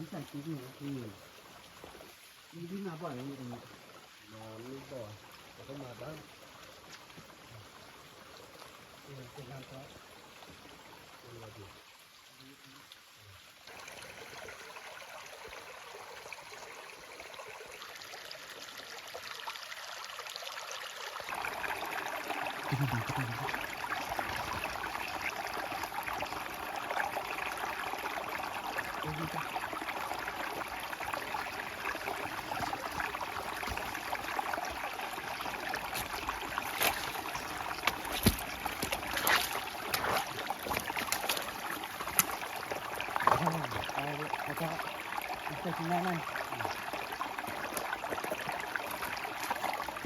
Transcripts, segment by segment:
น้ำใสกิ๊กเนี่ยพี่นี่พี่มาบ่อยไหมตรงนี้มาไม่บ่อยแต่ก็มาบ้างเออเป็นน้ำก็เป็นอะไรดีเอาเอาเอาเอาใส่ข้างหน้าหน่อย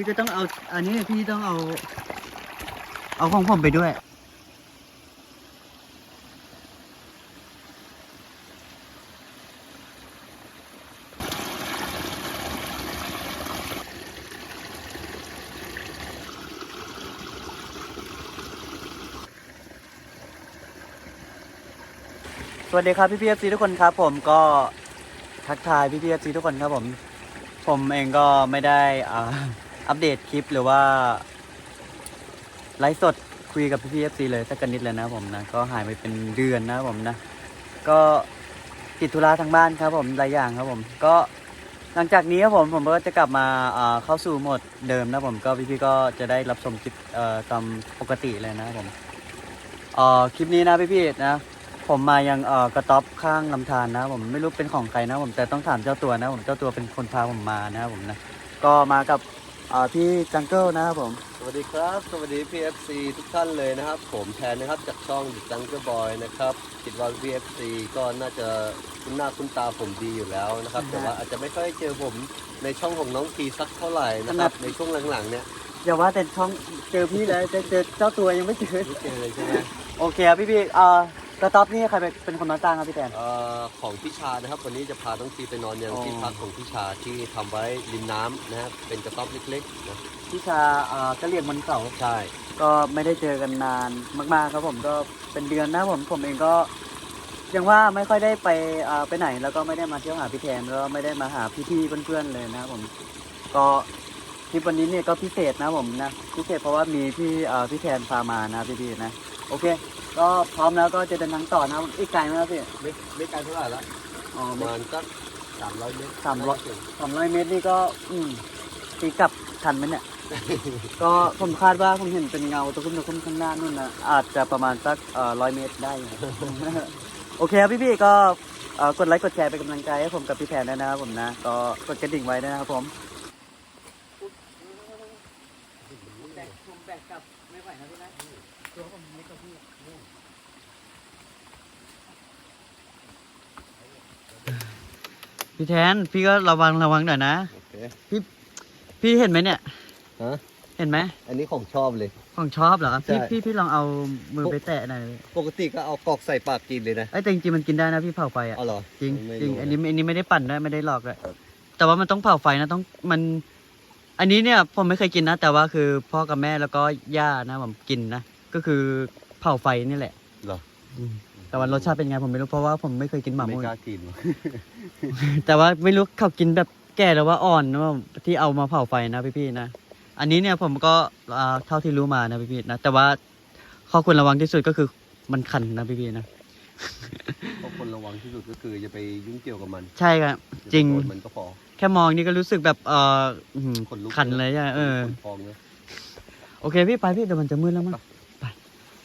พี่ก็ต้องเอา อันนี้พี่ต้องเอา เอาของผมไปด้วย สวัสดีครับพี่พีเอฟซีทุกคนครับ ผมก็ทักทายพี่พีเอฟซีทุกคนครับผม ผมเองก็ไม่ได้อ่า อัปเดตคลิปหรือว่า ไลฟ์สดคุยกับพี่พีเอฟซีเลยสักกันนิดเลยนะผมนะ ก็หายไปเป็นเดือนนะผมนะ ก็ติดธุระทางบ้านครับผมหลายอย่างครับผม ก็หลังจากนี้ครับผมผมก็จะกลับมาเข้าสู่โหมดเดิมนะผมก็พี่ๆก็จะได้รับชมคลิปตามปกติเลยนะผมคลิปนี้นะพี่ๆนะผมมายังกระต๊อบข้างลำธารนะผมไม่รู้เป็นของใครนะผมแต่ต้องถามเจ้าตัวนะผมเจ้าตัวเป็นคนพาผมมานะผมนะก็มากับ อ่อพี่จังเกิลนะครับผม สวัสดีครับ สวัสดี PFC ทุกท่านเลยนะครับ ผมแทนนะครับจากช่อง The Jungle Boy นะครับคิดว่า PFC ก็น่าจะคุ้นหน้าคุ้นตาผมดีอยู่แล้วนะครับนะฮะแต่ว่าอาจจะไม่ค่อยเจอผมในช่องของน้องทีสักเท่าไหร่นะครับขนาดในช่วงหลังๆเนี่ยอย่าว่าแต่ช่องเจอพี่เลยเจอเจอเจ้าตัวยังไม่เจอไม่เจอเลยใช่ไหมโอเคครับพี่พี่ๆเอ่อ กระต๊อบนี่ใครเป็นเป็นคนมาตั้งครับพี่แทนเอ่อของพี่ชานะครับ วันนี้จะพาน้องทีไปนอนยังอ๋อ ที่พักของพี่ชาที่ทำไว้ริมน้ำนะครับเป็นกระต๊อบเล็กๆนะพี่ชาเอ่อก็เรียกมันเก่าใช่ก็ไม่ได้เจอกันนานมากๆครับผมก็เป็นเดือนนะผมผมเองก็ยังว่าไม่ค่อยได้ไปเอ่อไปไหน แล้วก็ไม่ได้มาเที่ยวหาพี่แทนแล้วก็ไม่ได้มาหาพี่ๆเพื่อนๆเลยนะครับผมก็ทริปวันนี้เนี่ยก็พิเศษนะผมนะพิเศษเพราะว่ามีพี่เอ่อพี่แทนพามานะพี่ๆนะโอเค ก็พร้อมแล้วก็จะเดินทางต่อนะครับอีกไกลไหมครับพี่ไม่ไม่ไกลเท่าไหร่ละอ๋อประมาณสักสามร้อยเมตรสามร้อยสองร้อยเมตรนี่ก็ อืมตีกลับทันไหมเนี่ย ก็ผมคาดว่าผมเห็นเป็นเงาตะคุ่มตะคุ่มข้างหน้านู่นนะอาจจะประมาณสักเอ่อร้อยเมตรได้อยู่โอเคครับพี่ๆก็เอ่อกดไลค์กดแชร์เป็นกำลังใจให้ผมกับพี่แทนด้วยนะครับผมนะ ก็กดกระดิ่งไว้นะครับผมแบกผมแบกกลับไม่ไหวนะพี่นะตัวผมเล็กกว่าพี่ พี่แทน พี่ก็ระวังระวังหน่อยนะ โอเคพี่เห็นไหมเนี่ย ฮะเห็นไหม อันนี้ของชอบเลย ของชอบเหรอ พี่ใช่ พี่พี่ลองเอามือไปแตะหน่อยปกติก็เอากรอกใส่ปากกินเลยนะไอ้ยแต่จริงๆมันกินได้นะพี่เผาไฟอะ เอาเหรอจริงไม่จริงรู้อันนี้อันนี้ไม่ได้ปั่นด้วยไม่ได้หลอกเลยครับ แต่ว่ามันต้องเผาไฟนะต้องมัน อันนี้เนี่ยผมไม่เคยกินนะแต่ว่าคือพ่อกับแม่แล้วก็ย่านะผมกินนะก็คือเผาไฟนี่แหละเหรอ อืม แต่ว่ารสชาติเป็นไงผมไม่รู้เพราะว่าผมไม่เคยกินหมาไม่มุ้ยกล้ากินแต่ว่าไม่รู้เขากินแบบแก่หรือว่าอ่อนนะว่าที่เอามาเผาไฟนะพี่ๆนะ อันนี้เนี่ยผมก็อ่าเท่าที่รู้มานะพี่ๆนะแต่ว่าข้อควรระวังที่สุดก็คือมันคันนะพี่ๆนะ เพราะคนระวังที่สุดก็คืออย่าไปยุ่งเกี่ยวกับมันใช่ครับ อย่าไปจริง โดนมันก็พอ แค่มองนี่ก็รู้สึกแบบเอออื้อหือขนลุก คันเลยใช่ไหมเออขนพองเลยโอเคพี่ไปพี่เดี๋ยวมันจะมืดแล้วมั้ง ไป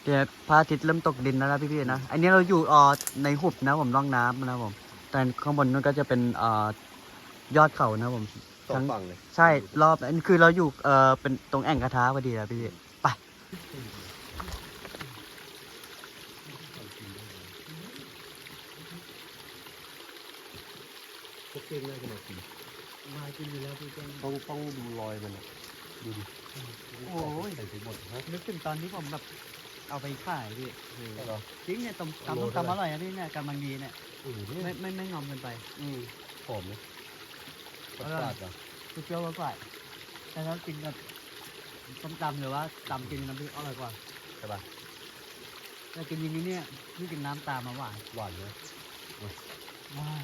เดี๋ยวพระอาทิตย์เริ่มตกดินแล้วนะพี่ๆนะ อันนี้เราอยู่เอ่อในหุบนะผมร่องน้ำนะผม แต่ข้างบนนู้นก็จะเป็นเอ่อยอดเขานะผม สองฝั่งเลยใช่รอบอันคือเราอยู่เอ่อเป็นตรงแอ่งกระทะพอดีนะพี่ไปพวกเก่งน่าจะมากินมากินอยู่แล้วพี่แกงต้องต้องดูรอยมันอะดูดิโอ้ยใส่ไปหมดฮะนึกถึงตอนที่ผมแบบ เอาไปขายพี่คือใช่เหรอ จริงเนี่ยตำโลตำต้มเท่าไหร่ ตำอร่อยนะพี่เนี่ยกำลังดีเนี่ยอือไม่ไม่ไม่งอมเกินไป อืมหอมนะรสชาติอะคือเปรี้ยวรสหวานแต่ถ้ากินกับต้มตำหรือว่าตำกินน้ำพริกอร่อยกว่าใช่ป่ะแต่กินอย่างนี้เนี่ยนี่กินน้ำตามมาหวานหวานนะว้าว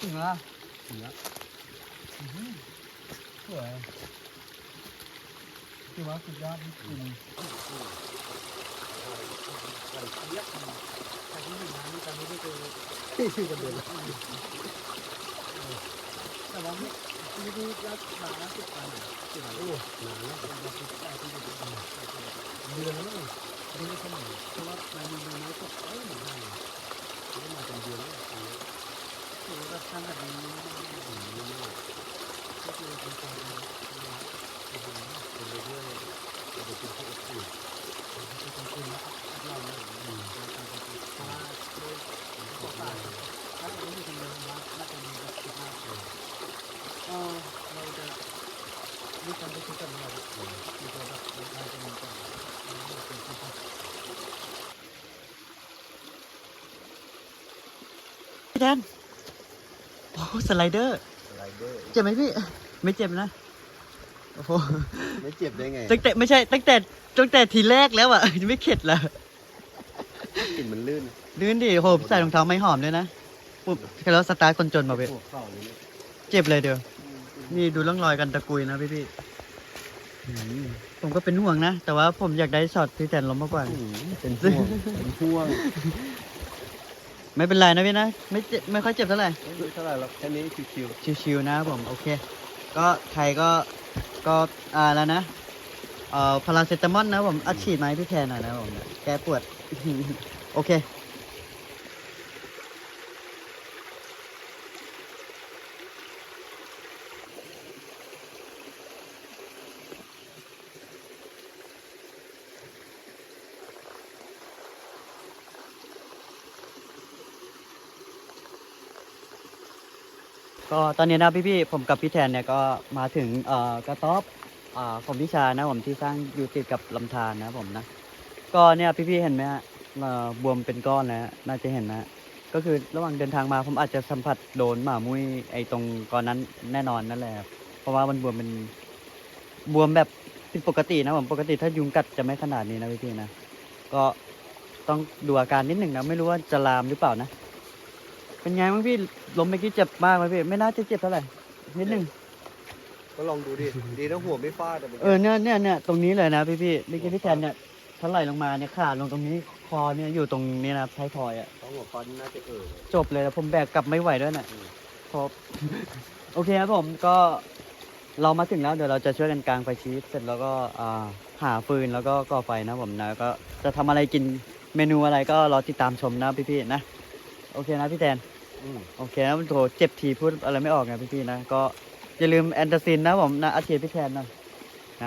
ถึงแล้วถึงแล้วสวย ถือว่าสุดยอดจริงที่ชื่อกันเดือนแต่ว่าไม่ไม่ได้รับมาแล้วสิบวันโอ้หนานแล้วเดือนแล้วเดือนสมัยเพราะว่ามันมีใบไม้ตกเอ้ยหนูได้ก็มาเป็นเดือนแล้วถือว่าทำแบบนี้ก็คือเป็นการ เป็นเรื่อยๆเราไปกินที่อื่นเป็นการคุณเราเนี่ยเพราะว่าด้วยตกปลาถ้าเราไม่มีคนเดินว่าน่าจะมีแบบคิดมากเลยเออเราจะมีความรู้สึกกับเรามีตัวแบบเราจะมีก่อนเป็นที่พี่แดนโอ้สไลเดอร์ สไลเดอร์ เจ็บไหมพี่ ไม่เจ็บนะ โอ้โหไม่เจ็บได้ไงตั้งแต่ไม่ใช่ตั้งแต่ตั้งแต่ทีแรกแล้วอะยังไม่เข็ดเลยกลิ่นมันลื่นลื่นดิโหใส่รองเท้าไม่หอมด้วยนะปุ๊บแล้วสตาร์ทคนจนมาเว้ยหัวเข่าเลยเนี่ยเจ็บเลยเดียว นี่ดูร่องรอยกันตะกุยนะพี่พี่อืมผมก็เป็นห่วงนะ แต่ว่าผมอยากได้ช็อตพี่แตนล้มมากกว่า อืมเป็นห่วงเป็นห่วงไม่เป็นไรนะพี่นะไม่เจ็บไม่ค่อยเจ็บเท่าไหร่ ไม่เท่าไหร่หรอกแค่นี้ชิวชิวๆนะครับผมโอเค ก็ใครก็ ก็อ่าแล้วนะเอ่อพาราเซตามอลนะผมอัดฉีดไหมพี่แทนหน่อยนะผมแก้ปวด โอเค ก็ตอนนี้นะพี่ๆผมกับพี่แทนเนี่ยก็มาถึงเอ่อกระต๊อบอ่าของพิชานะผมที่สร้างอยู่ติดกับลำธารนะผมนะก็เนี่ยพี่ๆเห็นไหมฮะเอ่อบวมเป็นก้อนนะฮะน่าจะเห็นนะฮะก็คือระหว่างเดินทางมาผมอาจจะสัมผัสโดนหมามุ้ยไอ้ตรงก้อนนั้นแน่นอนนั่นแหละครับเพราะว่ามันบวมเป็นบวมแบบผิดปกตินะผมปกติถ้ายุงกัดจะไม่ขนาดนี้นะพี่ๆนะก็ต้องดูอาการนิดหนึ่งนะไม่รู้ว่าจะลามหรือเปล่านะ เป็นไงบ้างพี่ล้มเมื่อกี้เจ็บมากไหมพี่ไม่น่าจะเจ็บเท่าไหร่นิดหนึ่งๆก็ลองดูดิดีนะหัวไม่ฟาดแต่เออเนี่ยเนี่ยเนี่ยตรงนี้เลยนะพี่พี่เมื่อกี้พี่แทนเนี่ยถลายลงมาเนี่ยขาดลงตรงนี้คอเนี่ยอยู่ตรงนี้นะครับท้ายทอยอะต้องหัวฟาดน่าจะเออจบเลยแล้วผมแบกกลับไม่ไหวด้วยน่ะอืมพอโอเคครับผมก็เรามาถึงแล้วเดี๋ยวเราจะช่วยกันกางไฟชีสเสร็จแล้วก็อ่าหาฟืนแล้วก็ก่อไฟนะผมนะก็จะทำอะไรกินเมนูอะไรก็รอติดตามชมนะพี่ๆนะ โอเคนะพี่แทนอืมโอเคนะมันโถเจ็บทีพูดอะไรไม่ออกไงพี่ๆนะ ก็อย่าลืมแอนตาซินนะผมนะอาเทียพี่แทนหนะอ่า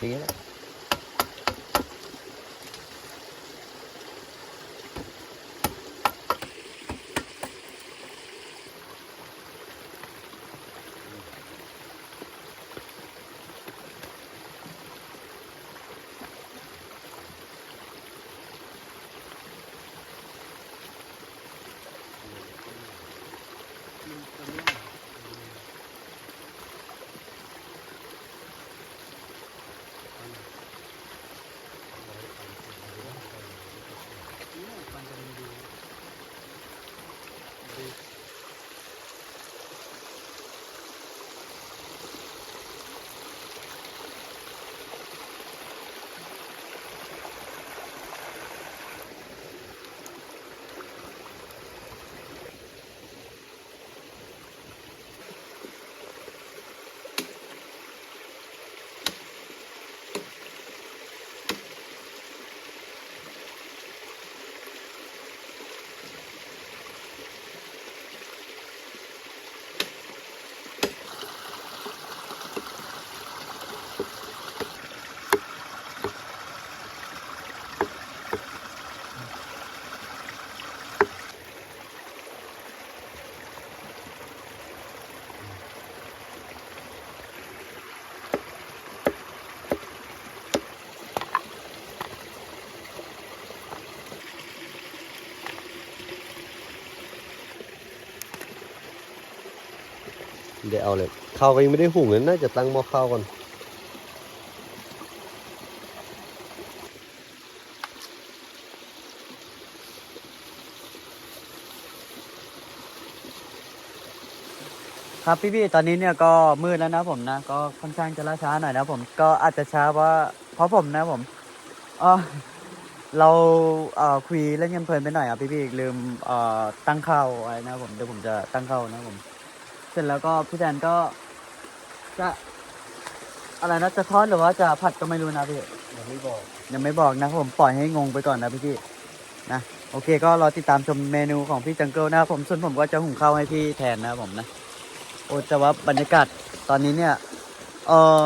อย่างเงี้ยแหละเดี๋ยวเอาเลยข้าวก็ยังไม่ได้หุงเลยน่าจะตั้งหม้อข้าวก่อนครับพี่ๆ ตอนนี้เนี่ยก็มืดแล้วนะผมนะ ก็ค่อนข้างจะล่าช้าหน่อยนะผมก็อาจจะช้าเพราะเพราะผมนะผมเออเราเอ่อคุยเล่นกันเพลินไปหน่อยอะพี่ๆลืมเอ่อตั้งเข้าไว้นะผมเดี๋ยวผมจะตั้งเข้านะผม ร็จแล้วก็พี่แดนก็ จะ อะไรนะจะทอดหรือว่าจะผัดก็ไม่รู้นะพี่ยังไม่บอกยังไม่บอกนะผมปล่อยให้งงไปก่อนนะพี่พี่ๆนะโอเค ก็รอติดตามชมเมนูของพี่จังเกิลนะครับผมส่วนผมก็จะหุงข้าวให้พี่แทนนะครับผมนะโอ้แต่ว่าบรรยากาศตอนนี้เนี่ยเออ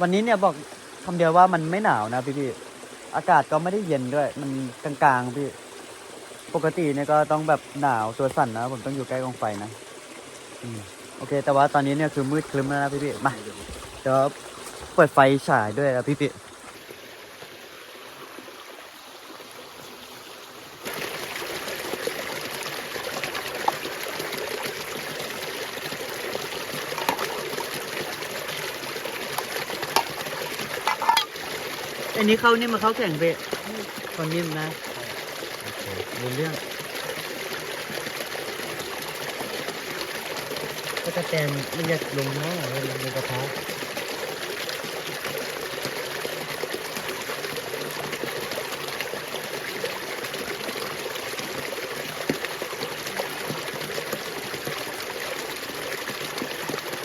วันนี้เนี่ยบอกคำเดียวว่ามันไม่หนาวนะพี่พี่ๆอากาศก็ไม่ได้เย็นด้วย มันกลางๆพี่ ปกติเนี่ยก็ต้องแบบหนาวตัวสั่นนะ ผมต้องอยู่ใกล้กองไฟนะอืม โอเค แต่ว่าตอนนี้เนี่ยคือมืดครึ้มแล้วนะพี่พี่มาเดี๋ยวเปิดไฟฉายด้วยนะพี่พี่อันนี้เข้านี่มาเข้าแข่งเบะคนนิ่มนะโอเคมีเรื่อง ก็จะแตนมันอยกลงน้อยเลยลงในกระทะ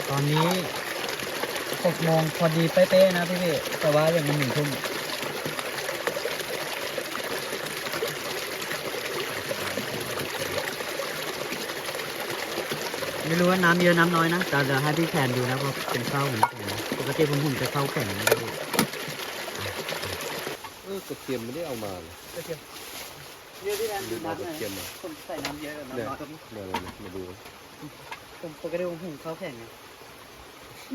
ตอนนี้หกโมงพอดีเป๊ะๆนะพี่พี่ๆแต่ว่าอยังไม่หนึ่งทุ่ม ไม่รู้ว่าน้ำเยอะน้ำน้อยนะแต่เดี๋ยวให้พี่แทนดูนะเพราะเป็นข้าวเหมือนกันปกติผมหุ่นจะข้าวแข็งนะพี่เออกระเทียมไม่ได้เอามาเลยกระเทียมเยอะพี่แทนลืดูมาน้ำกระเทียมมาผมใส่น้ำเยอะกับน้ำเนี่ยน้เดี๋ยวเลยมาดูผมปกติผมหุ่นข้าวแข็งไง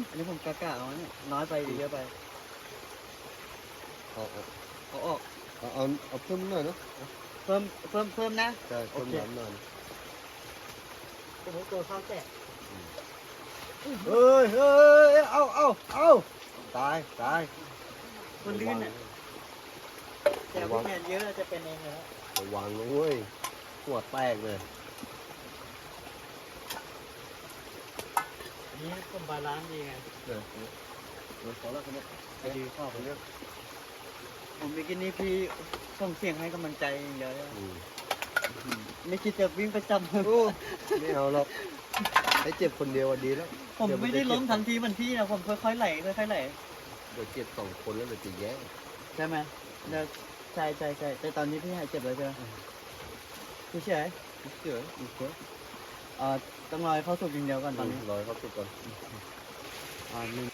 อันนี้ผมกะกะเอาเนี่ยน้อยไปหรือเยอะไปเอาเอาเอาออกเอาเอาเอาเพิ่มหน่อยเนาะเพิ่มเพิ่มเพิ่มนะใช่เพิ่มโอเคน้ำหน่อย ผมกลัวข้าวแตกเฮ้ยเฮ้ยเอาเอาเอาตายตายมันลื่นอะแต่พี่แทนเยอะจะเป็นเองแล้วระวังนะเว้ยหัวแตกเลยอันนี้ผมบาลานซ์ดีไงเดี๋ยวเดี๋ยวขอแล้วกันเนี่ยดีข้าวขอเลือกผมเมื่อกี้นี้พี่ส่งเสียงให้กำลังใจอย่างเดียวเลยอืม ไม่คิดจะวิ่งไปจับมือโอ้ไม่เอาหรอกให้เจ็บคนเดียวอะดีแล้วผมไม่ได้ล้มทันทีเหมือนพี่นะผมค่อยๆไหลค่อยๆไหลเดี๋ยวเจ็บสองคนแล้วเดี๋ยวจะแย่ใช่ไหมเดี๋ยวใช่ใช่ใช่แต่ตอนนี้พี่หายเจ็บแล้วใช่ไหมพี่เฉยเฉยอีกคนเอ่อต้องรอให้เข้าสุกอย่างเดียวก่อนตอนนี้รอยเขาสุดก่อนอ่าหนึ่ง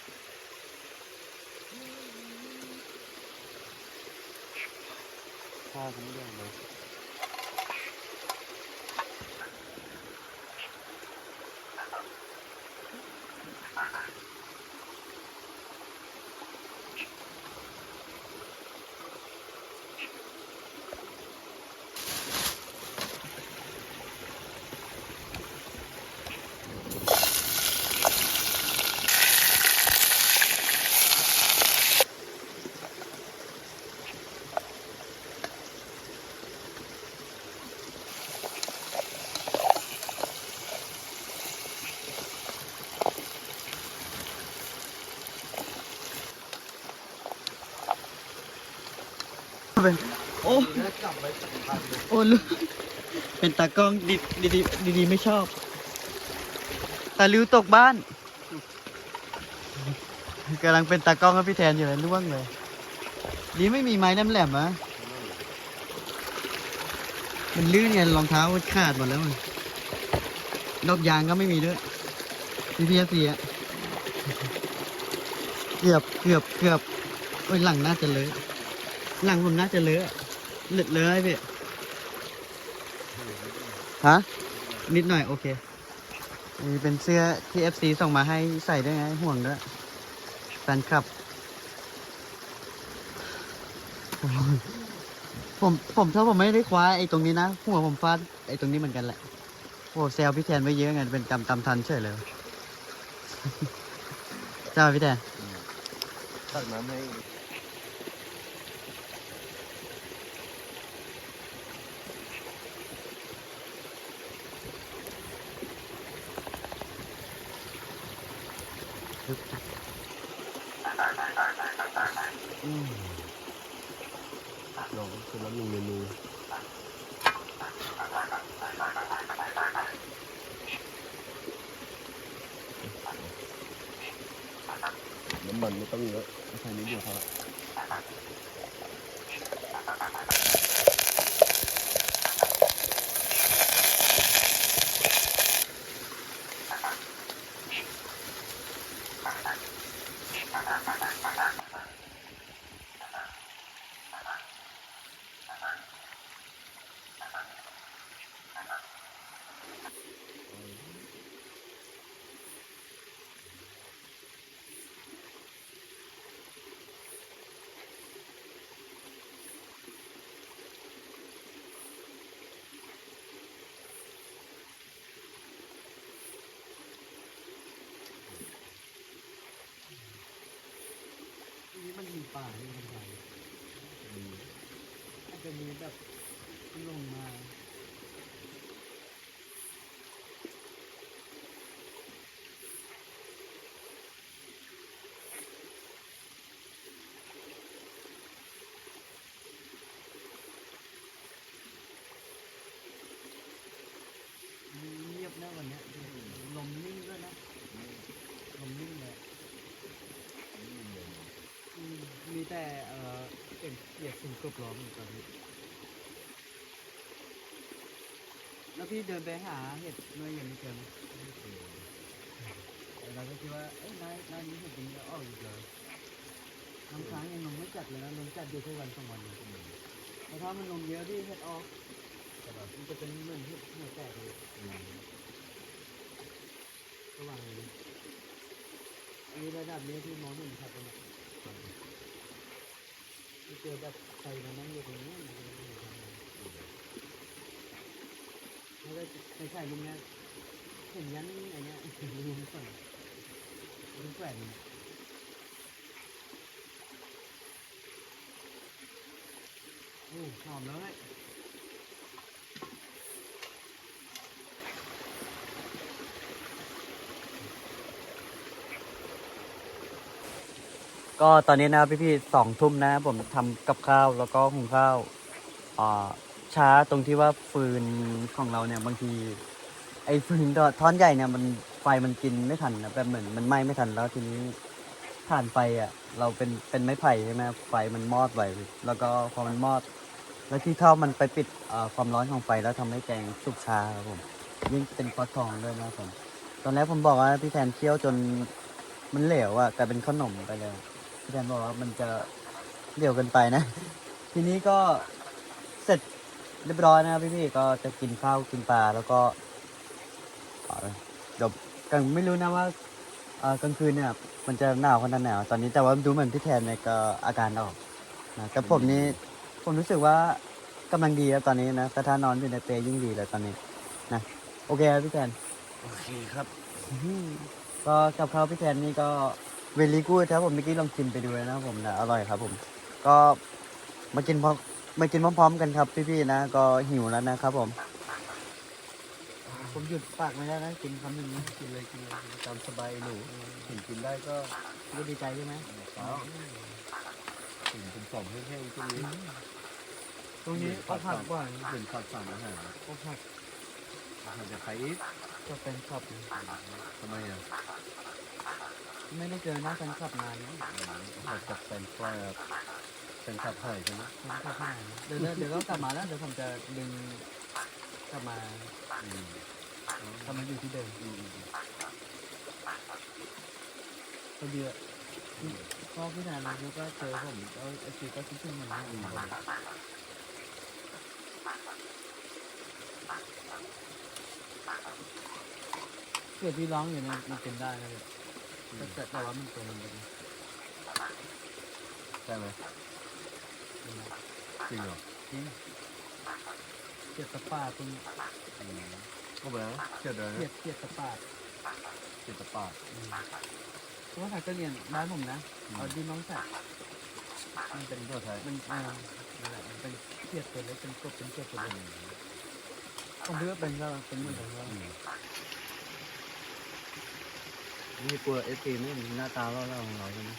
ข้าวเขาไม่ได้มาเป็นโอ้จับไว้สำคัญเลย โอ้โอ้ลูกเป็นตากล้องดีดีดีดีไม่ชอบตาลิ้วตกบ้านกำลังเป็นตากล้องให้พี่แทนอยู่เลยล่วงเลย ดีไม่มีไม้แหลมอะมันลื่นไงรองเท้าขาดหมดแล้วมันดอกยางก็ไม่มีด้วยพี่พีเสีอะเกือบเกือบเกือบโอ้ยหลังน่าจะเลอะหลังผมน่าจะเลอะ เลอะเลยพี่ ฮะ นิดหน่อยโอเค นี่เป็นเสื้อที่ FC ส่งมาให้ใส่ด้วยไงห่วงด้วยแฟนคลับ ผมผมถ้าผมไม่ได้คว้าไอ้ตรงนี้นะ หัวผมฟาดไอ้ตรงนี้เหมือนกันแหละ โอ้แซวพี่แทนไว้เยอะไงเป็นกรรมตามทันเฉยเลยใช่ไหมพี่แทนตักน้ำให้ ลองคือน้ำหนึ่งเมนูน้ำมันไม่ต้องเยอะใช้นิดเดียวพอละ นี่ มันมีป่านี่มันไงอาจจะมีแบบลงมา เงียบนะวันเนี้ยลมนิ่งด้วยนะลมนิ่งเลยอืมมี แต่เอ่อเสียงเสียงสุ่มกบร้องอยู่ตอนนี้แล้วพี่เดินไปหาเห็ดเมื่อยังไม่เจอไหมแต่เราก็คิดว่าเอ้ยนายนายนี้เห็ดเป็นเยอะออกอยู่เลยน้ำค้างยังลงไม่จัดเลยนะลงจัดอยู่แค่วันสองวันเองแต่ถ้ามันลงเยอะที่เห็ดออกมันจะเป็นเหมือนเห็ดหัวแตกเลยระหว่างนี้อันนี้ระดับนี้ที่มองเห็นชัด เลยนะที่เจอแบบใครมานั่งอยู่ตรงนี้มันจะไม่เห็นชัดเลยแล้วก็ไปใส่ลุงเนี่ยเห็นยันไอันเนี้ยลุงส่ลุงแกว่งโอ้หอมเลย ก็ตอนนี้นะพี่ๆสองทุ่มนะ ผมทำกับข้าวแล้วก็หุงข้าวอ่าช้าตรงที่ว่าฟืนของเราเนี่ยบางที ไอ้ฟืนท่อนใหญ่เนี่ยมันไฟมันกินไม่ทันนะแบบเหมือนมันไหม้ไม่ทันแล้วทีนี้ถ่านไฟอะ เราเป็นเป็นไม้ไผ่ใช่ไหมไฟมันมอดไวแล้วก็พอมันมอด แล้วที่เท่ามันไปปิดความร้อนของไฟแล้วทำให้แกงสุกช้าครับผมยิ่งเป็นฟอสทองด้วยนะครับผมตอนแรกผมบอกว่าพี่แทนเคี่ยวจนมันเหลวอะกลายเป็นขนมไปเล ยพี่แทนบอกว่ามันจะเดี่ยวเกินไปนะ ทีนี้ก็เสร็จเรียบร้อยนะครับพี่ๆก็จะกินข้าวกินปลาแล้วก็เอ่อเดี๋ยวกันไม่รู้นะว่าเอ่อกลางคืนเนี่ยมันจะหนาวขนาดไหนตอนนี้แต่ว่าดูเหมือนพี่แทนเนี่ยก็อาการออกนะแต่ผมนี่ผมรู้สึกว่ากำลังดีแล้วตอนนี้นะแต่ถ้านอนอยู่ในเปรย์ยิ่งดีเลยตอนนี้นะโอเคครับพี่แทนโอเคครับอื้อหือก็กับข้าวพี่แทนนี่ก็ เวลี่กูดครับผมเมื่อกี้ลองกินไปดูแล้วนะครับผมนะอร่อยครับ ผม ก็มากินพร้อมมากินพร้อมๆกันครับ พี่ๆนะก็หิวแล้วนะครับผม ผมหยุดปากไม่ได้นะกินคำหนึ่งนะกินเลยกินเลยตามสบายหนูเห็นกินได้ก็ก็ดีใจใช่ไหมเช้าถึงเป็นสองแห้งๆช่วงนี้ตรงนี้ก็ผักกว่าเห็นขาดสารอาหารก็ผักอาหารจะใครอีกก็เป็นขับทำไมอะ ไม่ได้เจอหน้าแฟนคลับนานนะอาจจะเป็นเพราะเป็นขับหายใช่ไหมแฟนคลับนานเดี๋ยวเดี๋ยวเดี๋ยวก็กลับมาแล้วเดี๋ยวผมจะดึงกลับมาอืมกลับมาอยู่ที่เดิมอืมก็เยอะก็พี่นานแล้วก็เจอผมก็ไอซีก็คิดถึงเหมือนกันเสียงพี่ร้องอยู่เนี่ยมันเป็นได้นะเลย แต่แต่แต่ว่ามันตัวมันเป็นใช่ไหมเป็นนะจริงเหรอจริงเสียดตะปาดตรงอืมก็ไปนะเชื่อเดินเสียนะดเสียดตะปาดศิลปะเพราะว่าถ่ายก็เรียนบ้านผมนะเอาดินน้องใส่มันเป็นตัวไทยมันอ่านั่นแหละมันเป็นเกลียดตัวเล็กเป็นกบเป็นเกลียดตัวเล็กผมเลือกเป็นก็เป็นเหมือนกันว่า นี่ตัวเอสซีนี่หน้าตาเล่าๆของเราใช่ไหม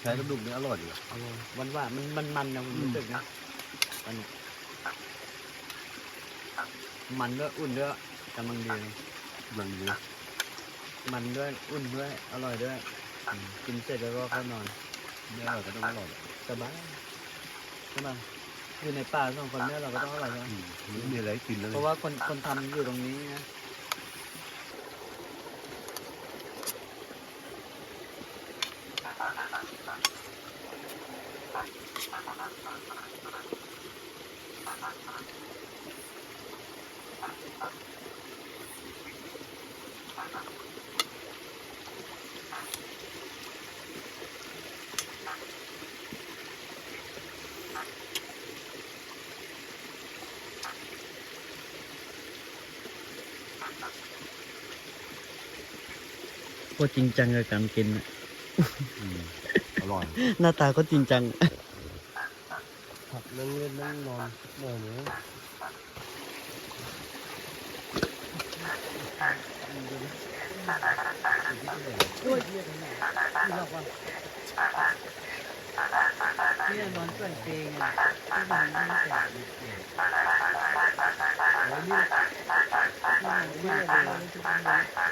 ใช้กระดูกเนี่อร่อยดีอ่อร่อยวานหวามันมันมันนะผมรู้สึกนะอันนี้มันด้วยอุ่นด้วยกำลังดีมันดีนะมันด้วยอุ่นด้วยอร่อยด้วยอืมกินเสร็จแล้วก็เข้านอนไม่อร่อยก็ต้องอร่อยสบายใช่ไหม อยู่ในป่าสองคนเนี่ยเราก็ต้องอร่อยใช่ไหมไม่มีอะไรให้กินแล้วเพราะว่าคนคนทำอยู่ตรงนี้นะ โคตรจริงจังกับการกินอร่อยหน้าตาก็จริงจัง ผักนั่งเล่นนั่งนอนนอนเนี้ยด้วยเยี่ยมเลยที่บอกว่าเนี่ยนอนเกลื่อนเกงอะที่นอนไม่แข็งโอ้ยนี่นี่เยี่ยมเลยไม่ทุกคนเลยนี่นี่นี่ต้องพูดอะไรนี่นี่คือคน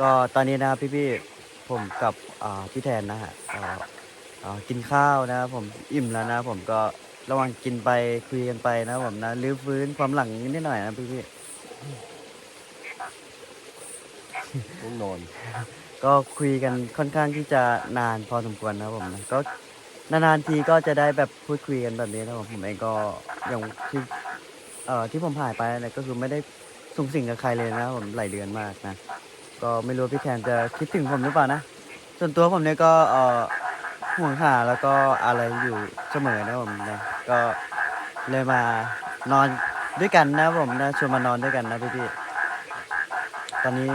ก็ตอนนี้นะครับพี่ๆ ผมกับอ่าพี่แทนนะฮะก็อ่ากินข้าวนะครับผมอิ่มแล้วนะผมก็ระหว่างกินไปคุยกันไปนะผมนะรื้อฟื้นความหลังนิดหน่อยนะพี่ต้องนอนๆก็คุยกันค่อนข้างที่จะนานพอสมควรนะครับผมนะก็นานๆทีก็จะได้แบบพูดคุยกันแบบนี้นะผมผมเองก็อย่างที่เอ่อที่ผมหายไปเนี่ยก็คือไม่ได้สูงสิงกับใครเลยนะครับผมหลายเดือนมากนะ ก็ไม่รู้ว่าพี่แทนจะคิดถึงผมหรือเปล่านะ ส่วนตัวผมเนี่ยก็เอ่อห่วงหาแล้วก็อะไรอยู่เสมอนะผมนะก็เลยมานอนด้วยกันนะผมนะชวนมานอนด้วยกันนะพี่ๆตอนนี้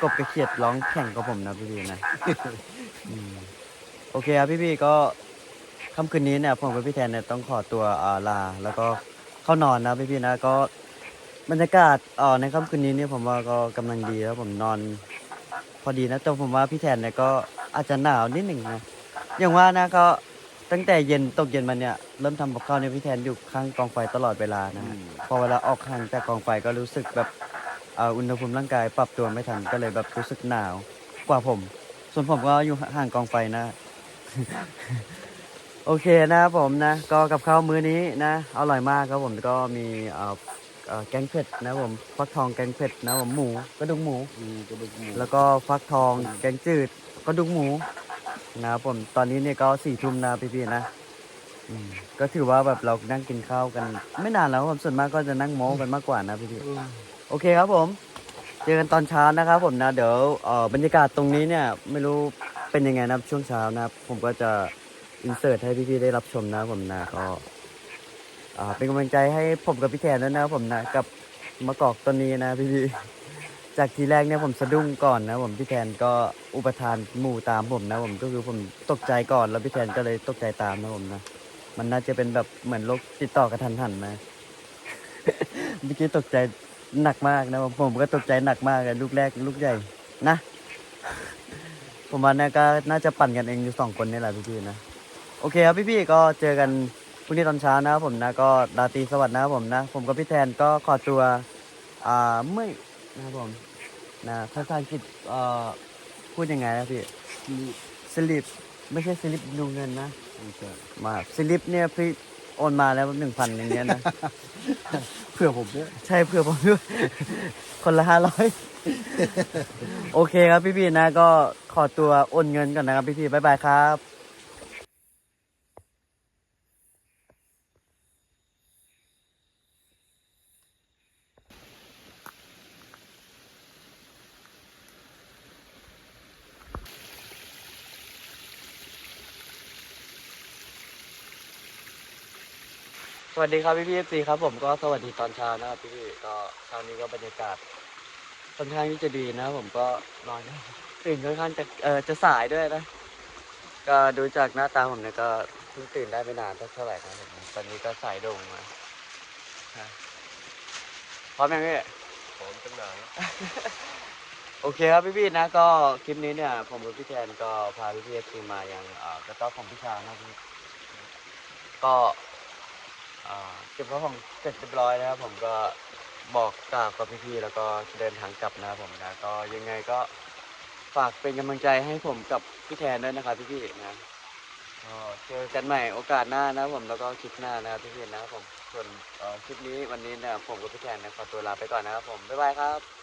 กบกระเขียดร้องแข่งกับผมนะพี่ๆนะอืมโอเคครับพี่ๆก็ค่ำคืนนี้เนี่ยผมกับพี่แทนเนี่ยต้องขอตัวอ่าลา แล้วก็เข้านอนนะพี่ๆนะก็ บรรยากาศเอ่อในค่ำคืนนี้เนี่ยผมว่าก็กำลังดีแล้วผมนอน พอดีนะแต่ผมว่าพี่แทนเนี่ยก็อาจจะหนาวนิดหนึ่งนะอย่างว่านะก็ตั้งแต่เย็นตกเย็นมาเนี่ยเริ่มทำกับข้าวเนี่ยพี่แทนอยู่ข้างกองไฟตลอดเวลานะฮะพอเวลาออกห่างจากกองไฟก็รู้สึกแบบเอ่ออุณหภูมิร่างกายปรับตัวไม่ทันก็เลยแบบรู้สึกหนาวกว่าผม ส่วนผมก็อยู่ห่างกองไฟนะ โอเคนะครับผมนะ ก็กับข้าวมื้อนี้นะอร่อยมากครับผมก็มีเอ่อ แกงเผ็ดนะครับผมฟักทองแกงเผ็ดนะครับผมหมูกระดูกหมู อืมกระดูกหมูแล้วก็ฟักทองแกงจืดกระดูกหมูนะครับผมตอนนี้เนี่ยก็สี่ทุ่มนะพี่ๆนะอืมก็ถือว่าแบบเรานั่งกินข้าวกัน ไม่นานแล้วครับผมส่วนมากก็จะนั่งโม้กันมากกว่านะพี่ๆโอเคครับผม เจอกันตอนเช้านะครับผมนะเดี๋ยวเอ่อบรรยากาศตรงนี้เนี่ยไม่รู้เป็นยังไงนะครับช่วงเช้านะครับผมก็จะอินเสิร์ตให้พี่ๆได้รับชมนะครับผมนะก็อ่า เป็นกำลังใจให้ผมกับพี่แทนด้วยนะผมนะกับมะกอกต้นนี้นะพี่ๆจากทีแรกเนี่ยผมสะดุ้งก่อนนะผมพี่แทนก็อุปทานหมู่ตามผมนะผมก็คือผมตกใจก่อนแล้วพี่แทนก็เลยตกใจตามนะผมนะมันน่าจะเป็นแบบเหมือนโรคติดต่อกระทันหันนะเมื่อกี้ตกใจหนักมากนะผมผมก็ตกใจหนักมากเลยลูกแรกลูกใหญ่นะ ผมว่าเนี่ยก็น่าจะปั่นกันเองอยู่สองคนนี่แหละพี่ๆนะโอเคครับพี่ๆก็เจอกัน พรุ่งนี้ตอนเช้านะครับผมนะก็ราตรีสวัสดิ์นะครับผมนะ ผมกับพี่แทนก็ขอตัวอ่าเมื่อยนะครับผมนะภาษาอังกฤษเอ่อพูดยังไงนะพี่สลิปไม่ใช่สลิปดูเงินนะไม่ใช่มาสลิปเนี่ยพี่โอนมาแล้วหนึ่งพันอย่างเงี้ยนะเพื่อผมด้วยใช่เพื่อผมด้วยคนละห้าร้อยโอเคครับพี่ๆนะ ก็ขอตัวโอนเงินก่อนนะครับพี่ๆบ๊ายบายครับ สวัสดีครับพี่พี่เอฟซีครับผมก็สวัสดีตอนเช้านะครับพี่พี่ก็เช้านี้ก็บรรยากาศค่อนข้างที่จะดีนะครับผมก็นอนตื่นค่อนข้างจะเออจะสายด้วยนะก็ดูจากหน้าตาผมเนี่ยก็เพิ่งตื่นได้ไม่นานเท่าไหร่นะครับผมตอนนี้ก็สายโด่งมาครับพร้อมยังพี่ผมตั้งนานแล้วโอเคครับพี่พี่ๆนะก็คลิปนี้เนี่ย ผมกับพี่แทนก็พาพี่พี่เอฟซีมาอย่างเอ่อกระต๊อบของพี่ชานะครับพี่ก็ เอ่อเก็บข้าวของเสร็จเรียบร้อยนะครับ ผมก็บอกกล่าวกับพี่ๆแล้วก็เดินทางกลับนะครับผมนะก็ยังไงก็ฝากเป็นกำลังใจให้ผมกับพี่แทนด้วยนะครับพี่ๆนะก็เจอกันใหม่โอกาสหน้านะครับผมแล้วก็คลิปหน้านะครับพี่พี่ๆนะครับผมส่วนคลิปนี้วันนี้เนี่ยผมกับพี่แทนนะขอตัวลาไปก่อนนะครับผมบ๊ายบายครับ